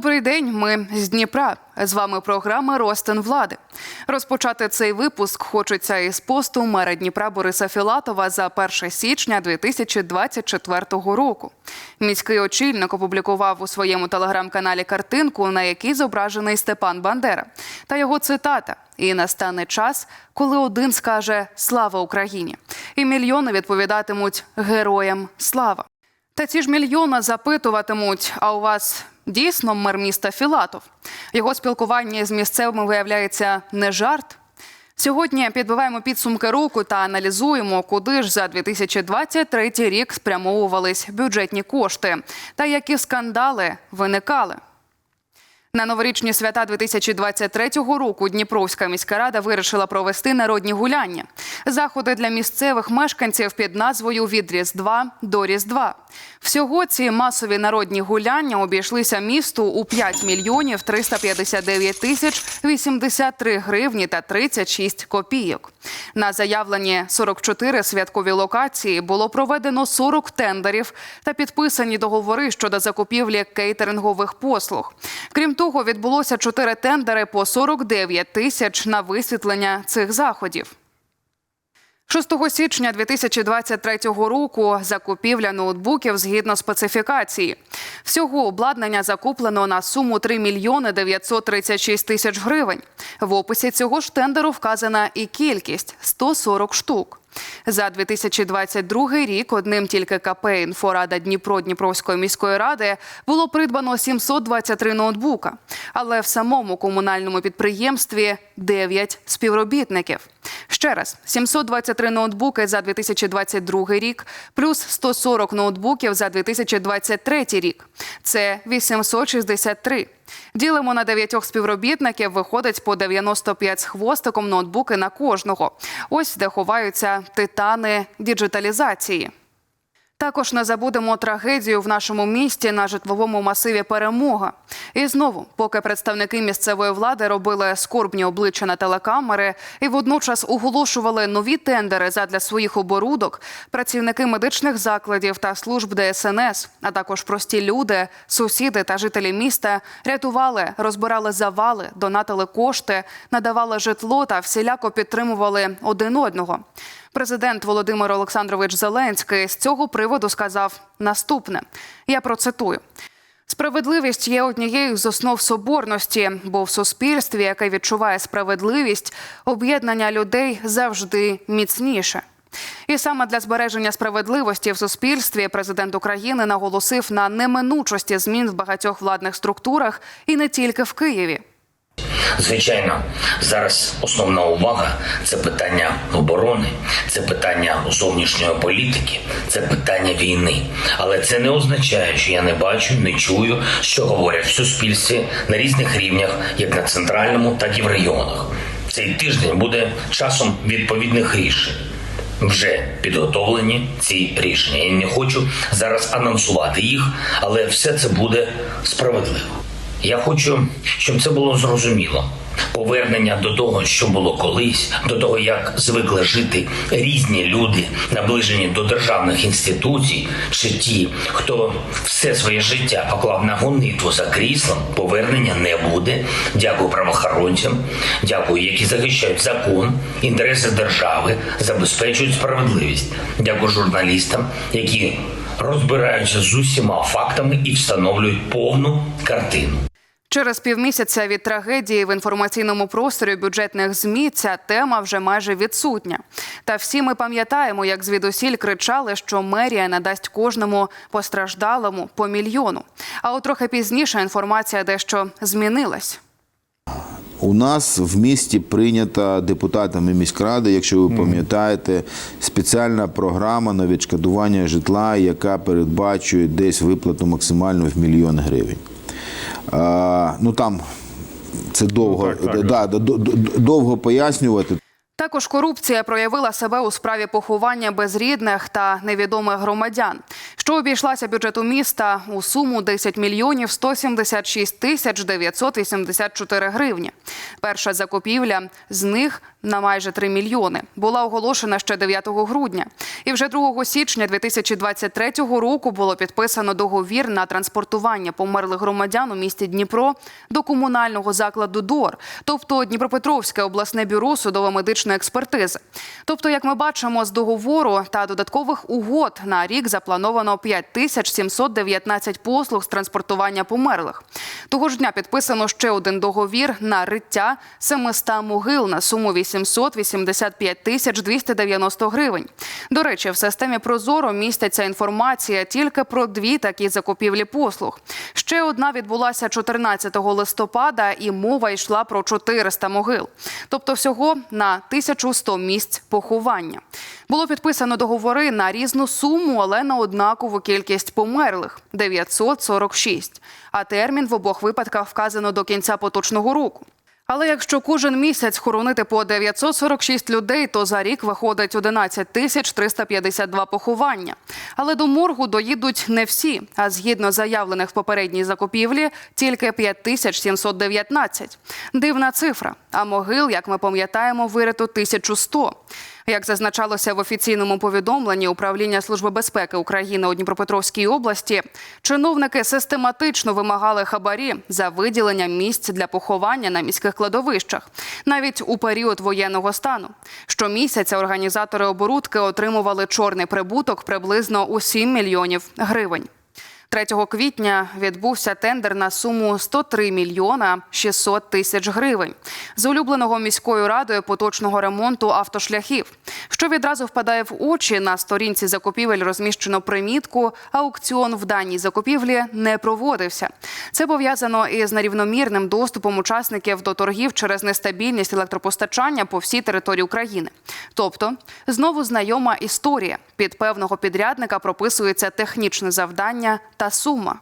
Добрий день. Ми з Дніпра. З вами програма Ростин влади. Розпочати цей випуск хочеться із посту мера Дніпра Бориса Філатова за 1 січня 2024 року. Міський очільник опублікував у своєму телеграм-каналі картинку, на якій зображений Степан Бандера, та його цитата: І настане час, коли один скаже Слава Україні, і мільйони відповідатимуть Героям слава. Та ці ж мільйона запитуватимуть: а у вас дійсно мер міста Філатов? Його спілкування з місцевими виявляється не жарт. Сьогодні підбиваємо підсумки року та аналізуємо, куди ж за 2023 рік спрямовувались бюджетні кошти та які скандали виникали. На новорічні свята 2023 року Дніпровська міська рада вирішила провести народні гуляння. Заходи для місцевих мешканців під назвою Від Різдва до Різдва. Всього ці масові народні гуляння обійшлися місту у 5 мільйонів 359 тисяч 83 гривні та 36 копійок. На заявлені 44 святкові локації було проведено 40 тендерів та підписані договори щодо закупівлі кейтерингових послуг. Крім того, відбулося 4 тендери по 49 тисяч на висвітлення цих заходів. 6 січня 2023 року закупівля ноутбуків згідно специфікації. Всього обладнання закуплено на суму 3 мільйони 936 тисяч гривень. В описі цього ж тендеру вказана і кількість 140 штук. За 2022 рік одним тільки КП «Інфорада Дніпро Дніпровської міської ради було придбано 723 ноутбука, але в самому комунальному підприємстві 9 співробітників. Ще раз, 723 ноутбуки за 2022 рік, плюс 140 ноутбуків за 2023 рік. Це 863. Ділимо на дев'ятьох співробітників, виходить по 95 з хвостиком ноутбуки на кожного. Ось де ховаються титани діджиталізації. Також не забудемо трагедію в нашому місті на житловому масиві Перемога. І знову, поки представники місцевої влади робили скорбні обличчя на телекамери і водночас оголошували нові тендери задля своїх оборудок, працівники медичних закладів та служб ДСНС, а також прості люди, сусіди та жителі міста рятували, розбирали завали, донатили кошти, надавали житло та всіляко підтримували один одного. Президент Володимир Олександрович Зеленський з цього приводу сказав наступне: я процитую. Справедливість є однією з основ соборності, бо в суспільстві, яке відчуває справедливість, об'єднання людей завжди міцніше. І саме для збереження справедливості в суспільстві президент України наголосив на неминучості змін в багатьох владних структурах і не тільки в Києві. Звичайно, зараз основна увага це питання оборони, це питання зовнішньої політики, це питання війни. Але це не означає, що я не бачу, не чую, що говорять в суспільстві на різних рівнях, як на центральному, так і в регіонах. Цей тиждень буде часом відповідних рішень. Вже підготовлені ці рішення. Я не хочу зараз анонсувати їх, але все це буде справедливо. Я хочу, щоб це було зрозуміло. Повернення до того, що було колись, до того, як звикли жити різні люди, наближені до державних інституцій, чи ті, хто все своє життя поклав на гонитву за кріслом, повернення не буде. Дякую правоохоронцям, дякую, які захищають закон, інтереси держави, забезпечують справедливість. Дякую журналістам, які розбираються з усіма фактами і встановлюють повну картину. Через півмісяця від трагедії в інформаційному просторі бюджетних змі ця тема вже майже відсутня. Та всі ми пам'ятаємо, як звідусіль кричали, що мерія надасть кожному постраждалому по мільйону. А от трохи пізніше інформація дещо змінилась. У нас в місті прийнята депутатами міськради, якщо ви пам'ятаєте, спеціальна програма на відшкодування житла, яка передбачує десь виплату максимально в мільйон гривень. А, ну там це довго, Ну, так, так. да, до- довго пояснювати. Також корупція проявила себе у справі поховання безрідних та невідомих громадян. Що обійшлася бюджету міста у суму 10 мільйонів 176 тисяч 984 гривні. Перша закупівля з них на майже 3 мільйони була оголошена ще 9 грудня. І вже 2 січня 2023 року було підписано договір на транспортування померлих громадян у місті Дніпро до комунального закладу ДОР, тобто Дніпропетровське обласне бюро судово-медичної експертизи. Тобто, як ми бачимо з договору та додаткових угод на рік заплановано 5719 послуг з транспортування померлих. Того ж дня підписано ще один договір на риття 700 могил на суму 885 тисяч 290 гривень. До речі, в системі Прозоро міститься інформація тільки про дві такі закупівлі послуг. Ще одна відбулася 14 листопада, і мова йшла про 400 могил, тобто всього на 1100 місць поховання. Було підписано договори на різну суму, але на однакову кількість померлих 946. А термін в обох випадках вказано до кінця поточного року. Але якщо кожен місяць хоронити по 946 людей, то за рік виходить 11 тисяч 352 поховання. Але до моргу доїдуть не всі, а згідно заявлених в попередній закупівлі, тільки 5 тисяч 719. Дивна цифра. А могил, як ми пам'ятаємо, вирито 1100. Як зазначалося в офіційному повідомленні управління Служби безпеки України у Дніпропетровській області, чиновники систематично вимагали хабарі за виділення місць для поховання на міських кладовищах, навіть у період воєнного стану. Щомісяця організатори оборудки отримували чорний прибуток приблизно у 7 мільйонів гривень. 3 квітня відбувся тендер на суму 103 мільйона 600 тисяч гривень з улюбленого міською радою поточного ремонту автошляхів. Що відразу впадає в очі на сторінці закупівель розміщено примітку. Аукціон в даній закупівлі не проводився. Це пов'язано із нерівномірним доступом учасників до торгів через нестабільність електропостачання по всій території України. Тобто, знову знайома історія. Під певного підрядника прописується технічне завдання та сума.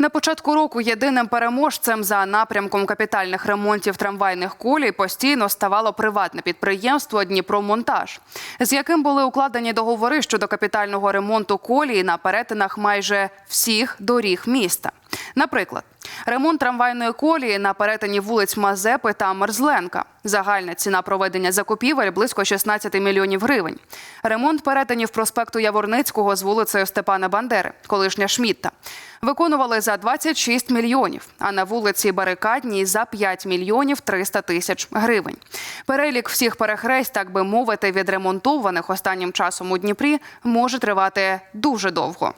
На початку року єдиним переможцем за напрямком капітальних ремонтів трамвайних колій постійно ставало приватне підприємство Дніпромонтаж, з яким були укладені договори щодо капітального ремонту колії на перетинах майже всіх доріг міста. Наприклад, ремонт трамвайної колії на перетині вулиць Мазепи та Мерзленка. Загальна ціна проведення закупівель близько 16 мільйонів гривень. Ремонт перетинів проспекту Яворницького з вулицею Степана Бандери, колишня Шмітта. Виконували за 26 мільйонів, а на вулиці Барикадній за 5 мільйонів 300 тисяч гривень. Перелік всіх перехресть, так би мовити, відремонтованих останнім часом у Дніпрі може тривати дуже довго.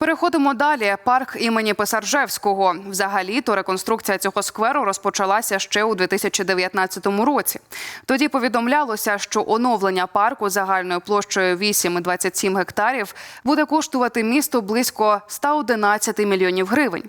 Переходимо далі. Парк імені Писаржевського. Взагалі, то реконструкція цього скверу розпочалася ще у 2019 році. Тоді повідомлялося, що оновлення парку загальною площею 8,27 гектарів буде коштувати місту близько 111 мільйонів гривень.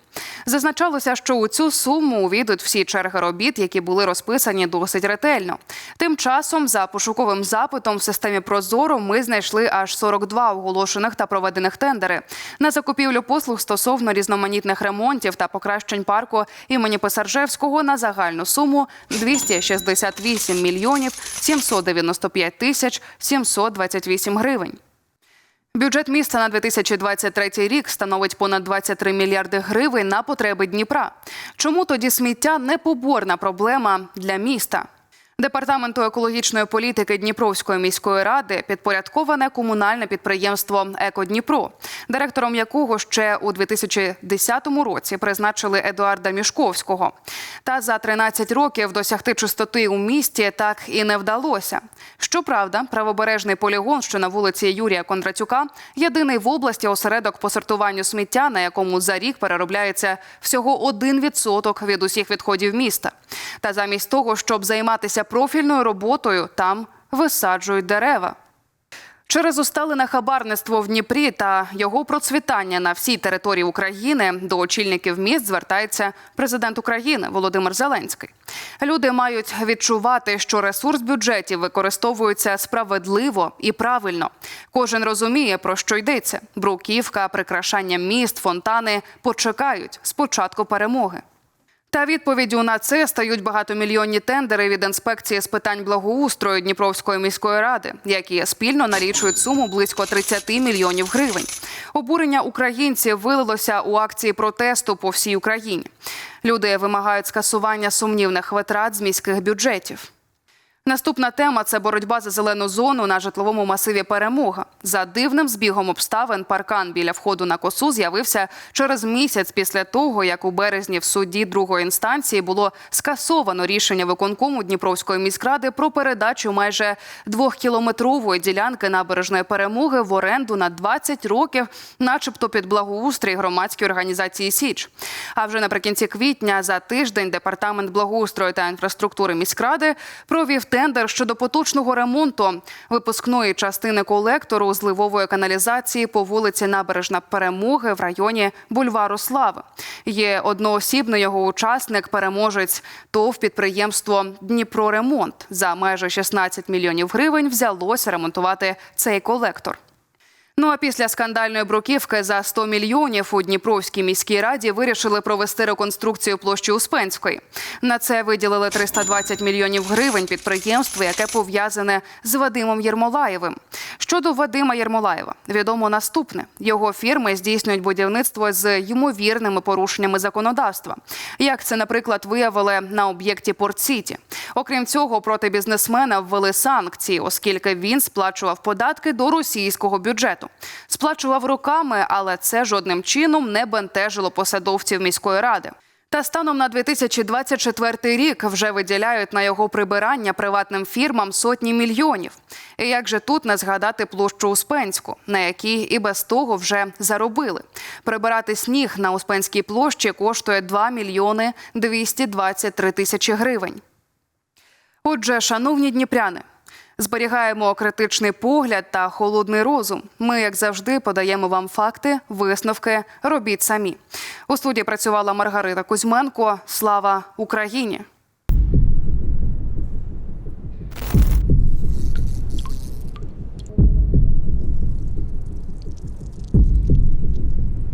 Зазначалося, що у цю суму увійдуть всі черги робіт, які були розписані досить ретельно. Тим часом, за пошуковим запитом в системі Прозоро ми знайшли аж 42 оголошених та проведених тендери на закупівлю послуг стосовно різноманітних ремонтів та покращень парку імені Писаржевського на загальну суму 268 мільйонів 795 тисяч 728 гривень. Бюджет міста на 2023 рік становить понад 23 мільярди гривень на потреби Дніпра. Чому тоді сміття не поборна проблема для міста? Департаменту екологічної політики Дніпровської міської ради підпорядковане комунальне підприємство «Екодніпро», директором якого ще у 2010 році призначили Едуарда Мішковського. Та за 13 років досягти чистоти у місті так і не вдалося. Щоправда, правобережний полігон, що на вулиці Юрія Кондратюка, єдиний в області осередок по сортуванню сміття, на якому за рік переробляється всього 1% від усіх відходів міста. Та замість того, щоб займатися профільною роботою, там висаджують дерева. Через усталене хабарництво в Дніпрі та його процвітання на всій території України до очільників міст звертається президент України Володимир Зеленський. Люди мають відчувати, що ресурс бюджетів використовується справедливо і правильно. Кожен розуміє, про що йдеться. Бруківка, прикрашання міст, фонтани почекають з початку перемоги. Та відповіддю на це стають багатомільйонні тендери від інспекції з питань благоустрою Дніпровської міської ради, які спільно налічують суму близько 30 мільйонів гривень. Обурення українців вилилося у акції протесту по всій Україні. Люди вимагають скасування сумнівних витрат з міських бюджетів. Наступна тема це боротьба за зелену зону на житловому масиві Перемога. За дивним збігом обставин паркан біля входу на косу з'явився через місяць після того, як у березні в суді другої інстанції було скасовано рішення виконкому Дніпровської міськради про передачу майже двохкілометрової ділянки набережної перемоги в оренду на 20 років, начебто під благоустрій громадської організації Січ. А вже наприкінці квітня за тиждень департамент благоустрою та інфраструктури міськради провів тендер щодо поточного ремонту випускної частини колектору зливової каналізації по вулиці Набережна Перемоги в районі Бульвару Слави. Є одноосібний його учасник, переможець ТОВ підприємство Дніпроремонт за майже 16 мільйонів гривень взялося ремонтувати цей колектор. Ну а після скандальної бруківки за 100 мільйонів у Дніпровській міській раді вирішили провести реконструкцію площі Успенської. На це виділили 320 мільйонів гривень підприємству, яке пов'язане з Вадимом Єрмолаєвим. Щодо Вадима Єрмолаєва, відомо наступне: його фірми здійснюють будівництво з ймовірними порушеннями законодавства. Як це, наприклад, виявили на об'єкті Порт-Сіті. Окрім цього, проти бізнесмена ввели санкції, оскільки він сплачував податки до російського бюджету. Сплачував руками, але це жодним чином не бентежило посадовців міської ради. Та станом на 2024 рік вже виділяють на його прибирання приватним фірмам сотні мільйонів. І як же тут не згадати площу Успенську, на якій і без того вже заробили. Прибирати сніг на Успенській площі коштує 2 мільйони 223 тисячі гривень. Отже, шановні дніпряни, зберігаємо критичний погляд та холодний розум. Ми, як завжди, подаємо вам факти, висновки. Робіть самі. У студії працювала Маргарита Кузьменко. Слава Україні!